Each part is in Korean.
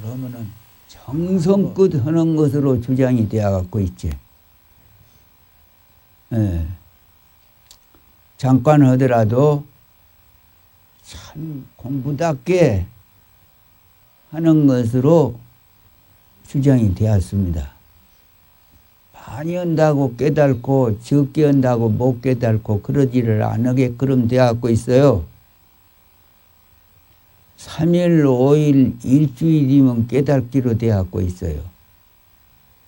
하면은 정성껏 하는 것으로 주장이 되어 갖고 있지. 예. 잠깐 하더라도 참 공부답게 하는 것으로 주장이 되었습니다. 많이 한다고 깨닫고 적게 한다고 못 깨닫고 그러지를 않게 그럼 되어갖고 있어요. 3일, 5일, 일주일이면 깨닫기로 되어갖고 있어요.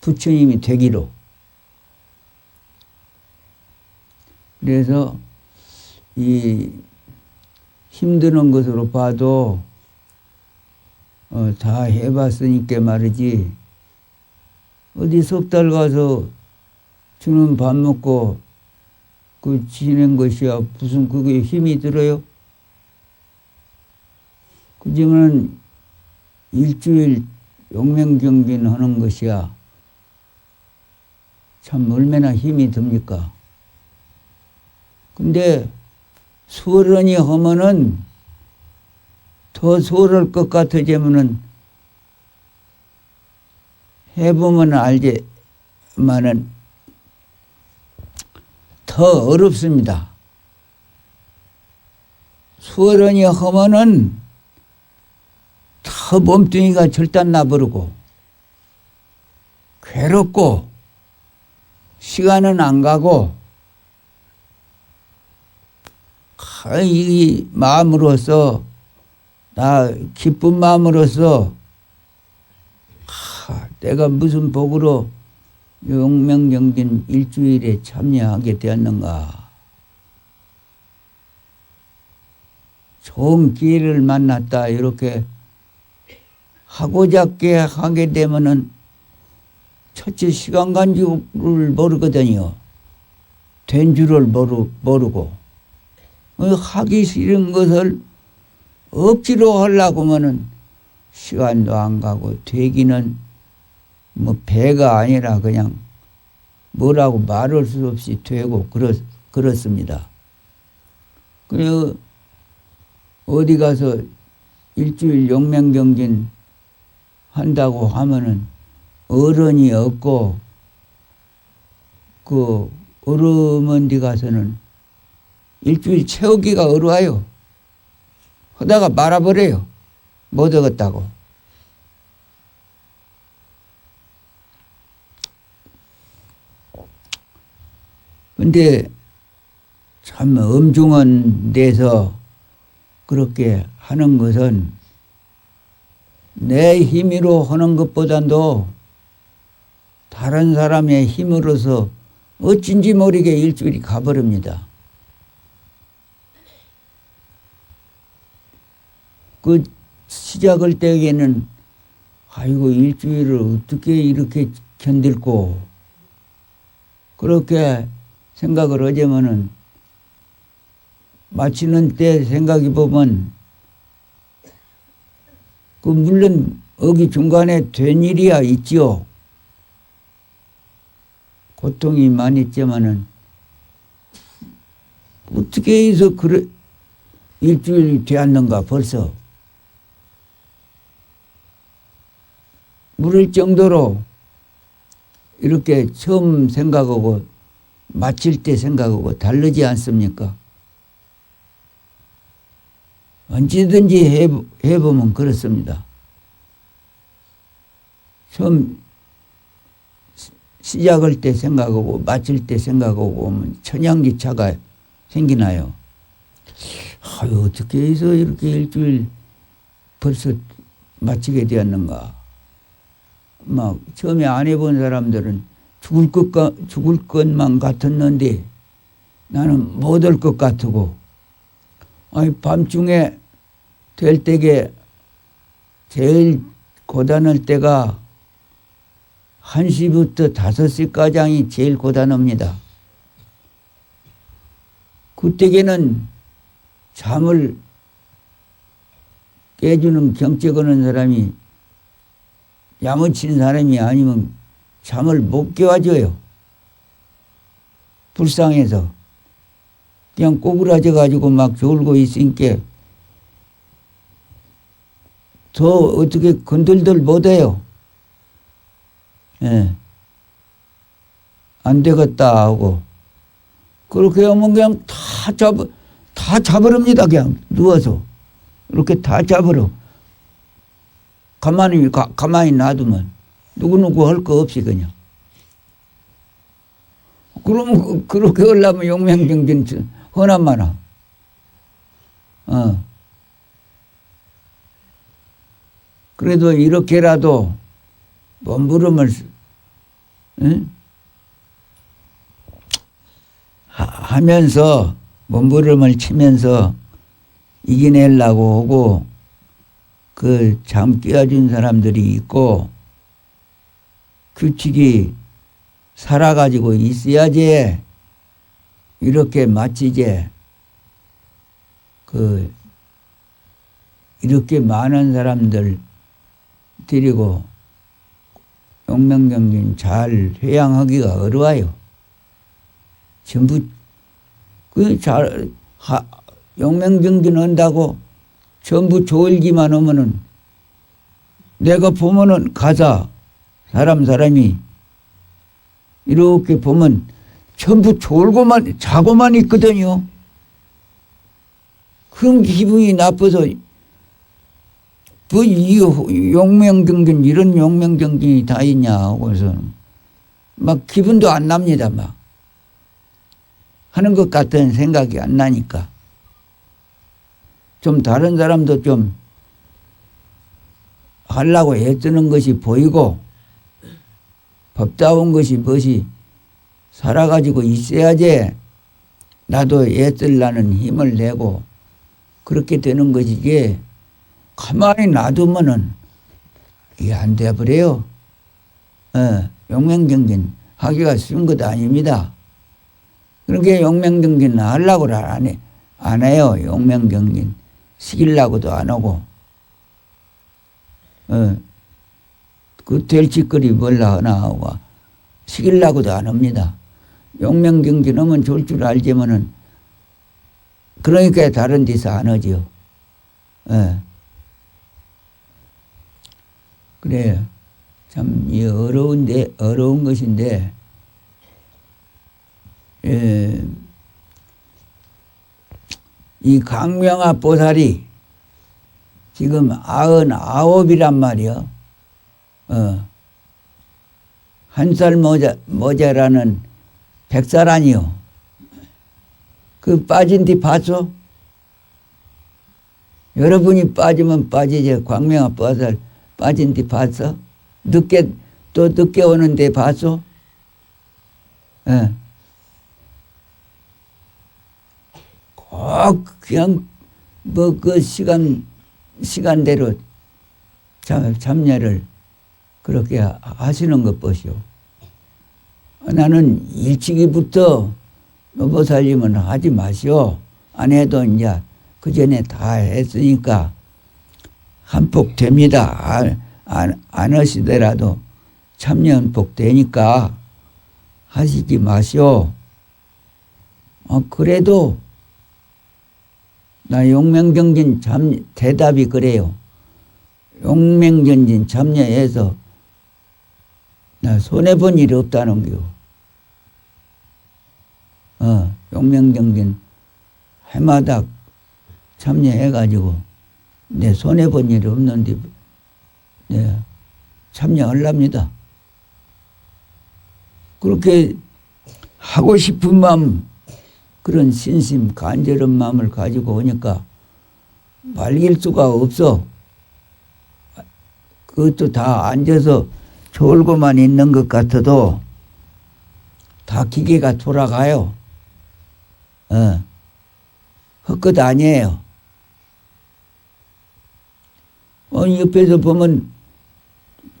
부처님이 되기로. 그래서 이 힘드는 것으로 봐도 어, 다 해봤으니까 말이지 어디 석 달 가서 주는 밥 먹고 그 지낸 것이야 무슨 그게 힘이 들어요? 그지만 일주일 용맹경진 하는 것이야 참 얼마나 힘이 듭니까? 근데 수월하니 하면은 더 수월할 것 같아지면은 해보면 알지만은 더 어렵습니다. 수월하니 하면은 더 몸뚱이가 절단 나버리고 괴롭고 시간은 안 가고 아, 이 마음으로서 나 기쁜 마음으로서 하, 내가 무슨 복으로 용명경진 일주일에 참여하게 되었는가. 좋은 기회를 만났다 이렇게 하고잡게 하게 되면은 첫째 시간 간주를 모르거든요. 된 줄을 모르, 모르고 어, 하기 싫은 것을 억지로 하려고 하면은 시간도 안 가고 되기는 뭐 배가 아니라 그냥 뭐라고 말할 수 없이 되고 그렇, 그렇습니다. 그 어디 가서 일주일 용맹경진 한다고 하면은 어른이 없고 그 어르면 데 가서는 일주일 채우기가 어려워요. 하다가 말아버려요. 못 얻었다고. 근데 참 엄중한 데서 그렇게 하는 것은 내 힘으로 하는 것보다도 다른 사람의 힘으로서 어쩐지 모르게 일주일이 가버립니다. 그 시작할 때에는 아이고 일주일을 어떻게 이렇게 견딜고 그렇게 생각을 하자면은 마치는 때 생각해 보면 그 물론 여기 중간에 된 일이야 있지요. 고통이 많이 있지만은 어떻게 해서 그래 일주일이 되었는가 벌써 물을 정도로 이렇게 처음 생각하고 마칠 때 생각하고 다르지 않습니까? 언제든지 해, 해보면 그렇습니다. 처음 시작할 때 생각하고 마칠 때 생각하고 오면 천양기차가 생기나요. 아유, 어떻게 해서 이렇게 일주일 벌써 마치게 되었는가. 막 처음에 안 해본 사람들은 죽을 것 죽을 것만 같았는데 나는 못 할 것 같고 아니 밤중에 될 때게 제일 고단할 때가 1시부터 5시까지 제일 고단합니다. 그때에는 잠을 깨주는 경제 거는 사람이 야무친 사람이 아니면 잠을 못 깨워줘요. 불쌍해서. 그냥 꼬부라져 가지고 막 졸고 있으니까 더 어떻게 건들들 못해요. 예. 안 되겠다 하고. 그렇게 하면 그냥 다 잡, 다 잡으렵니다. 그냥 누워서. 이렇게 다 잡으러. 가만히, 가, 가만히 놔두면. 누구누구 할 거 없이 그냥. 그러면 그- 그렇게 하려면 용맹정진 허나 마나. 어. 그래도 이렇게라도 몸부림을 응? 하- 하면서 몸부림을 치면서 이겨내려고 하고 그잠 끼어준 사람들이 있고 규칙이 살아가지고 있어야지 이렇게 마치지 그 이렇게 많은 사람들 데리고 용맹정진 잘 회양하기가 어려워요. 전부 그잘 용맹정진 한다고 전부 졸기만 하면은 내가 보면은 가자 사람 사람이 이렇게 보면 전부 졸고만 자고만 있거든요. 그럼 기분이 나빠서 뭐이 용맹정진 이런 용맹정진이 다 있냐 하고서 막 기분도 안 납니다 막 하는 것 같은 생각이 안 나니까 좀 다른 사람도 좀 하려고 애쓰는 것이 보이고 법다운 것이 무엇이 살아가지고 있어야지 나도 애쓰려는 힘을 내고 그렇게 되는 것이지 가만히 놔두면은 이게 안 돼버려요. 어, 용맹정진 하기가 쉬운 것도 아닙니다. 그러니까 용맹정진 하려고 안, 해, 안 해요. 용맹정진 시키려고도 안 하고. 어, 그 될 짓거리 뭘라 하나 하고 시키려고도 안 합니다. 용맹정진 하면 좋을 줄 알지만은 그러니까 다른 데서 안 하지요. 예. 그래. 참, 이 어려운데, 어려운 것인데, 예, 이 강명아 보살이 지금 아흔 아홉이란 말이요. 어. 한 살 모자, 모자라는 백살 아니요. 그 빠진 뒤 봤어? 여러분이 빠지면 빠지지. 광명아 보살 빠진 뒤 봤어? 늦게, 또 늦게 오는데 봤어? 예. 꼭 그냥 뭐 그 시간, 시간대로 참, 참여를 그렇게 하- 하시는 것 보시오. 나는 일찍이부터 노보살님은 하지 마시오. 안 해도 이제 그 전에 다 했으니까 한폭 됩니다. 안, 안, 안 하시더라도 참여 한폭 되니까 하시지 마시오. 어, 그래도 나 용맹정진 참 대답이 그래요. 용맹정진 참여해서 나 손해본 일이 없다는 겨. 어, 용맹정진 해마다 참여해가지고 내 손해 본 일이 없는데 네, 참여하랍니다. 그렇게 하고 싶은 마음 그런 신심 간절한 마음을 가지고 오니까 말릴 수가 없어. 그것도 다 앉아서 졸고만 있는 것 같아도 다 기계가 돌아가요. 어. 헛것 아니에요. 어, 옆에서 보면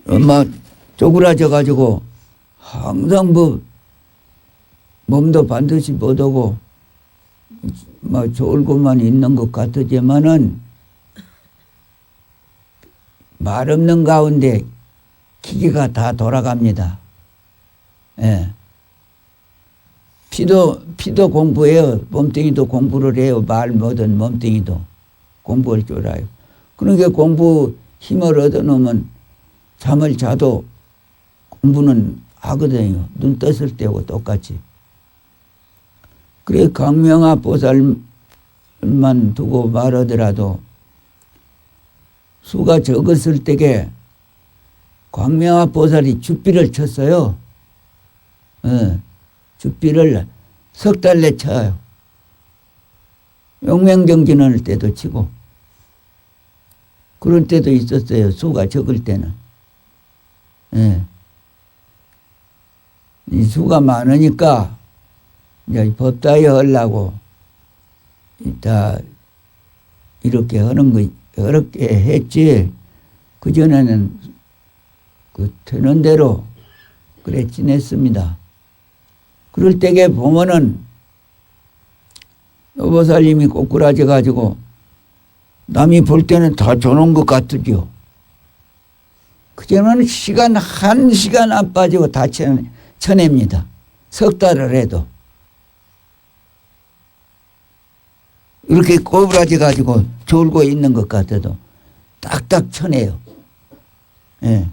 엄마 쪼그라져 가지고 항상 뭐 몸도 반드시 못하고 뭐 졸고만 있는 것 같으지만은 말 없는 가운데 기계가 다 돌아갑니다. 예. 피도 피도 공부해요. 몸뚱이도 공부를 해요. 말 뭐든 몸뚱이도 공부할 줄 알아요. 그러니까 공부 힘을 얻어놓으면 잠을 자도 공부는 하거든요. 눈 떴을 때하고 똑같이. 그래 강명화 보살만 두고 말하더라도 수가 적었을 때게 광명화 보살이 주비를 쳤어요. 어, 주비를 석 달 내 쳐요. 용맹정진할 때도 치고 그럴 때도 있었어요. 수가 적을 때는. 예. 이 수가 많으니까 이제 법다이 하려고 이따 이렇게 하는 거 어렵게 했지. 그전에는 그 되는 대로 그래 지냈습니다. 그럴 때게 보면은 여보살님이 꼬꾸라져 가지고 남이 볼 때는 다 줘놓은 것 같으죠. 그전에는 시간 한 시간 안 빠지고 다 쳐- 쳐냅니다. 석 달을 해도. 이렇게 꼬부라져 가지고 졸고 있는 것 같아도 딱딱 쳐내요. 예.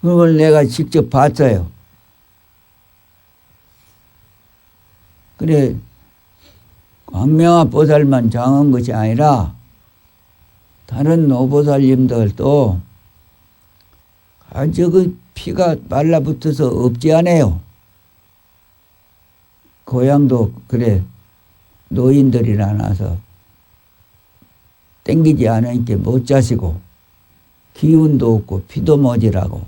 그걸 내가 직접 봤어요. 그래, 광명화 보살만 장한 것이 아니라 다른 노보살님들도 아주 그 피가 말라붙어서 없지 않아요. 고향도 그래. 노인들이라 나서 땡기지 않으니까 못 자시고 기운도 없고 피도 모질하고.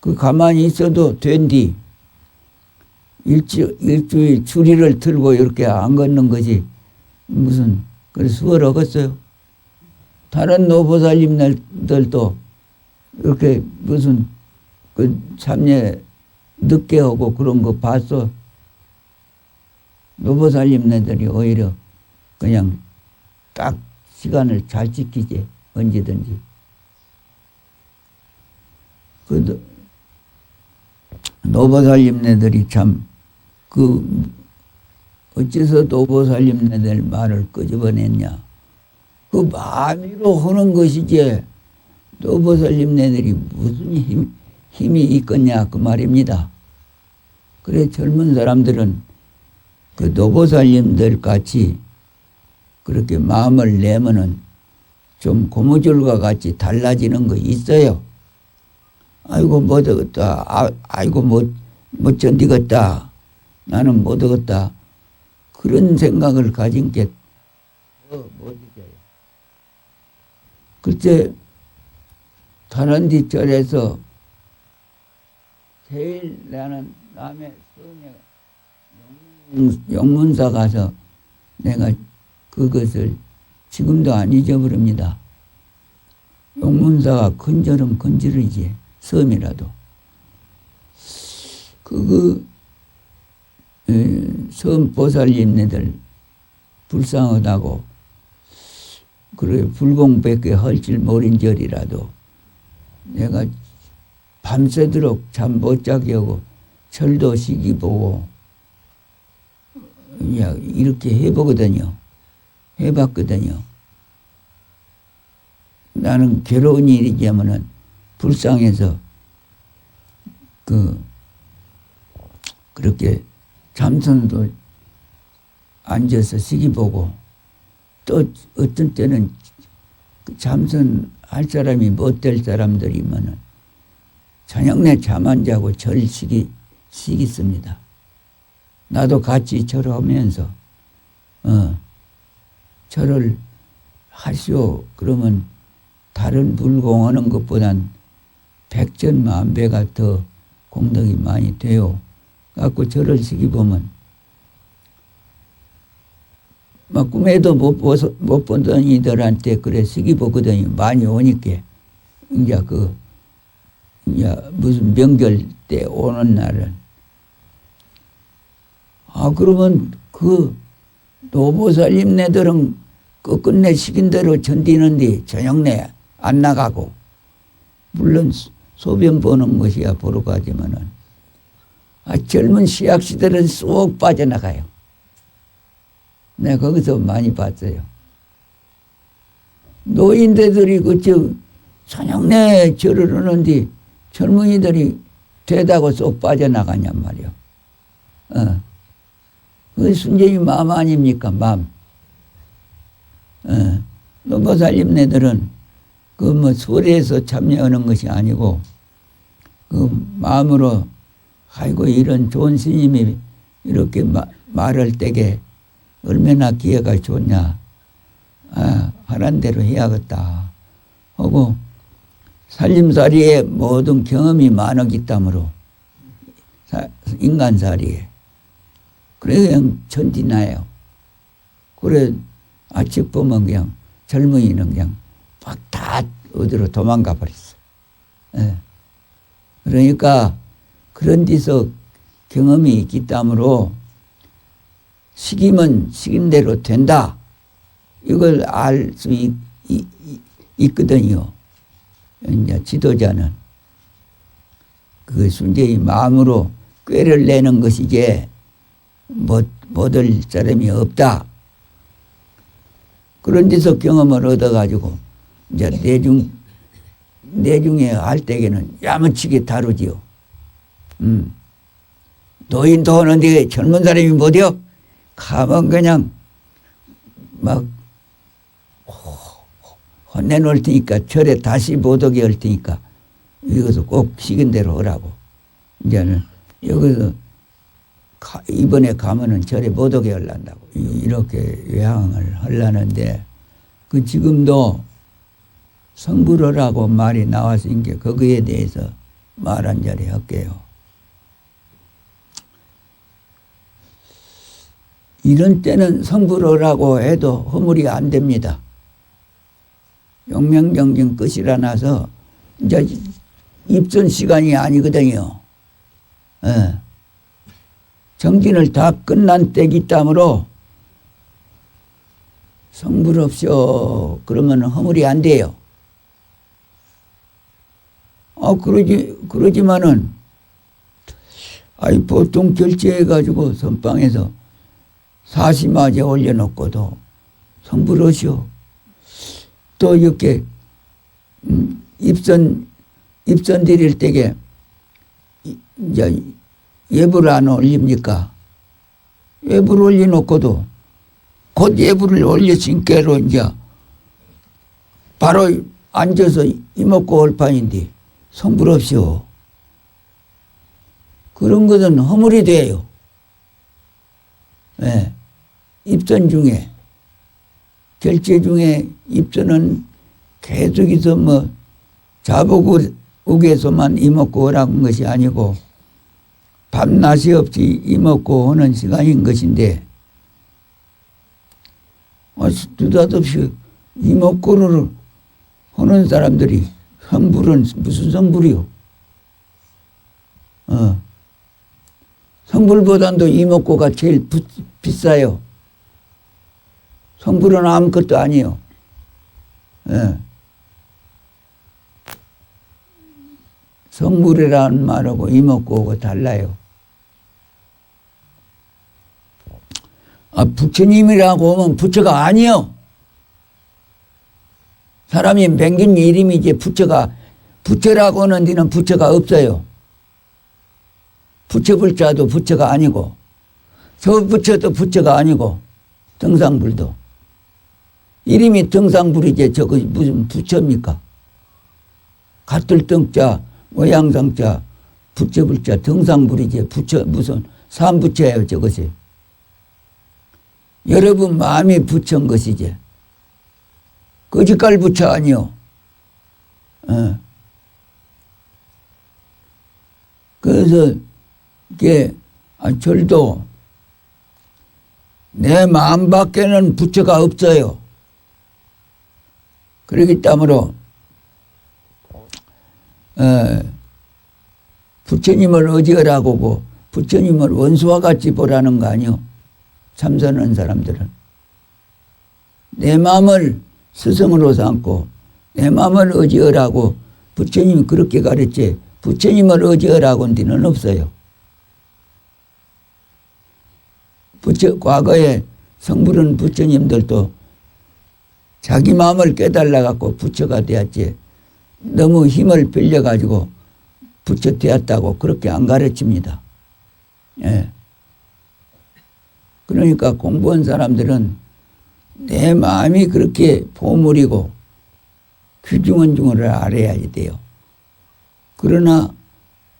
그 가만히 있어도 된뒤 일주, 일주일 줄이를 들고 이렇게 안 걷는 것이 무슨 그래 수월하겠어요. 다른 노보살님들도 이렇게 무슨 그 참여 늦게 하고 그런 거 봤어. 노보살님네들이 오히려 그냥 딱 시간을 잘 지키지 언제든지. 그 노보살님네들이 참 그 어째서 노보살님네들 말을 끄집어냈냐. 그 마음으로 하는 것이지 노보살님네들이 무슨 힘, 힘이 있겠냐 그 말입니다. 그래 젊은 사람들은 그 노보살님들 같이 그렇게 마음을 내면은 좀 고무줄과 같이 달라지는 거 있어요. 아이고 못 얻었다. 아, 아이고 못, 못 견디겠다. 나는 못 얻었다. 그런 생각을 가진 게. 글쎄 다른 뒷절에서 제일 나는 남의 성에 영문사 가서 내가 그것을 지금도 안 잊어버립니다. 용문사가 근절은 근절이지 섬이라도 그그 섬 보살님네들 불쌍하다고 그래 불공백에 헐질 모린절이라도 내가 밤새도록 잠 못 자게 하고 철도 시기 보고 야 이렇게 해보거든요. 해봤거든요. 나는 괴로운 일이지만은 불쌍해서 그 그렇게 잠선도 앉아서 시기 보고 또 어떤 때는 그 잠선 할 사람이 못 될 사람들이면은 저녁 내 잠 안 자고 절 시기 시기 씁니다. 나도 같이 절하면서 어 절을 하시오 그러면 다른 불공하는 것보단 백전 만배가 더 공덕이 많이 돼요. 갖고 절을 시기 보면 막 꿈에도 못, 보서, 못 보던 이들한테 그래 시기 보거든요. 많이 오니까. 이제 그, 이제 무슨 명절 때 오는 날은. 아, 그러면 그 노보살님네들은 끝끝내 시킨 대로 견디는데 저녁 내 안 나가고. 물론 소변 보는 것이야 보러 가지만은. 아, 젊은 시학시들은 쏙 빠져나가요. 내가 거기서 많이 봤어요. 노인들이 그저 저녁내 절을 하는데 젊은이들이 되다고 쏙 빠져나가냔 말이요. 어. 그 순전히 마음 아닙니까, 마음. 어. 노보살님네들은 그 뭐 소리에서 참여하는 것이 아니고 그 마음으로 아이고 이런 좋은 스님이 이렇게 마, 말할 때게 얼마나 기회가 좋냐. 아, 하란 대로 해야겠다. 하고 살림살이에 모든 경험이 많았기 때문에 인간살이에 그래 그냥 천디나요. 그래 아침 보면 그냥 젊은이는 그냥 막 다 어디로 도망가 버렸어. 예. 그러니까 그런 데서 경험이 있기 때문에 식이면 식인대로 된다. 이걸 알 수 있거든요. 이제 지도자는 그 순전히 마음으로 꾀를 내는 것이지 못, 못할 사람이 없다. 그런 데서 경험을 얻어가지고 이제 내중 내중에 할 때에는 야무치게 다루지요. 음. 노인도 오는데 젊은 사람이 못해요? 가면 그냥 막 혼내놓을 테니까 절에 다시 못 오게 할 테니까 이것을 꼭 시킨 대로 하라고. 이제는 여기서 가, 이번에 가면은 절에 못 오게 하려고 이렇게 요양을 하려는데 그 지금도 성불허라고 말이 나왔으니까 거기에 대해서 말한 자리 할게요. 이런 때는 성불허라고 해도 허물이 안 됩니다. 용명경진 끝이라 나서 이제 입선 시간이 아니거든요. 예. 정진을 다 끝난 때기 때문에 성불 없이요. 그러면 허물이 안 돼요. 아, 그러지, 그러지만은, 아이, 보통 결제해 가지고 선방에서 사시마제 올려놓고도 성불하시오. 또 이렇게, 음, 입선, 입선 드릴 때게, 이제 예불 안 올립니까? 예불 올려놓고도 곧 예불을 올려진께로 이제 바로 앉아서 이먹고 올 판인데 성불 없이요. 그런 것은 허물이 돼요. 예. 입선 중에, 결제 중에 입선은 계속해서 뭐 자복욱에서만 이먹고 오라는 것이 아니고 밤낮이 없이 이먹고 오는 시간인 것인데, 아, 느닷없이 이먹고를 하는 사람들이 성불은 무슨 성불이요? 어. 성불보다도 이목구가 제일 부, 비싸요. 성불은 아무것도 아니요. 예. 성불이라는 말하고 이목구하고 달라요. 아, 부처님이라고 하면 부처가 아니요. 사람이 맹긴 이름이 이제 부처가 부처라고 하는 데는 부처가 없어요. 부처 불자도 부처가 아니고 저 부처도 부처가 아니고 등상불도 이름이 등상불이지 저거 무슨 부처입니까? 같을 등자 모양상자 부처불자 등상불이지 부처 무슨 삼부처예요 저것이 여러분 마음이 부처인 것이지 거짓갈 부처 아니요. 어. 그래서 이게 아, 절도 내 마음 밖에는 부처가 없어요. 그렇기 때문에 어, 부처님을 의지하라고 고 부처님을 원수와 같이 보라는 거 아니요. 참선하는 사람들은 내 마음을 스승으로 삼고 내 마음을 의지하라고 부처님이 그렇게 가르치 부처님을 의지하라고는 데는 없어요. 부처, 과거에 성부른 부처님들도 자기 마음을 깨달아 갖고 부처가 되었지 너무 힘을 빌려 가지고 부처 되었다고 그렇게 안 가르칩니다. 예. 그러니까 공부한 사람들은 내 마음이 그렇게 보물이고 귀중한 중을 알아야지 돼요. 그러나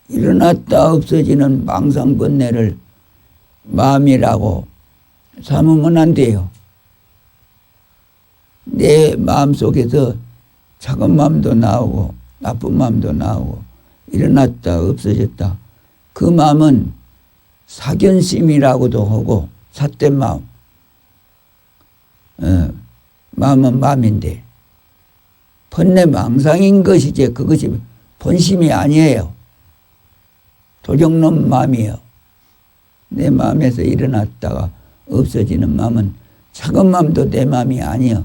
일어났다 없어지는 망상번뇌를 마음이라고 삼으면 안 돼요. 내 마음 속에서 작은 마음도 나오고 나쁜 마음도 나오고 일어났다 없어졌다. 그 마음은 사견심이라고도 하고 삿된 마음. 어, 마음은 마음인데 번뇌 망상인 것이지 그것이 본심이 아니에요. 도적놈 마음이에요. 내 마음에서 일어났다가 없어지는 마음은 작은 마음도 내 마음이 아니요.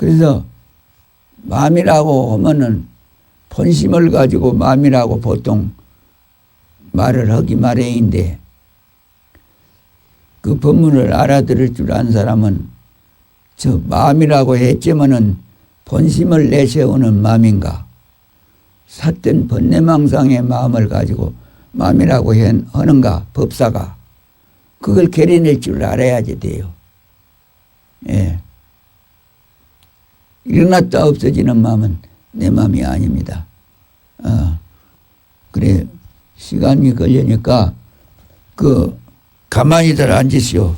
그래서 마음이라고 하면은 본심을 가지고 마음이라고 보통 말을 하기 마련인데 그 법문을 알아들을 줄 아는 사람은 저 마음이라고 했지만은 본심을 내세우는 마음인가 삿된 번뇌망상의 마음을 가지고 마음이라고 해- 하는가 법사가 그걸 개려낼 줄 알아야지 돼요. 예. 일어났다 없어지는 마음은 내 마음이 아닙니다. 어, 그래 시간이 걸리니까 그 가만히들 앉으시오.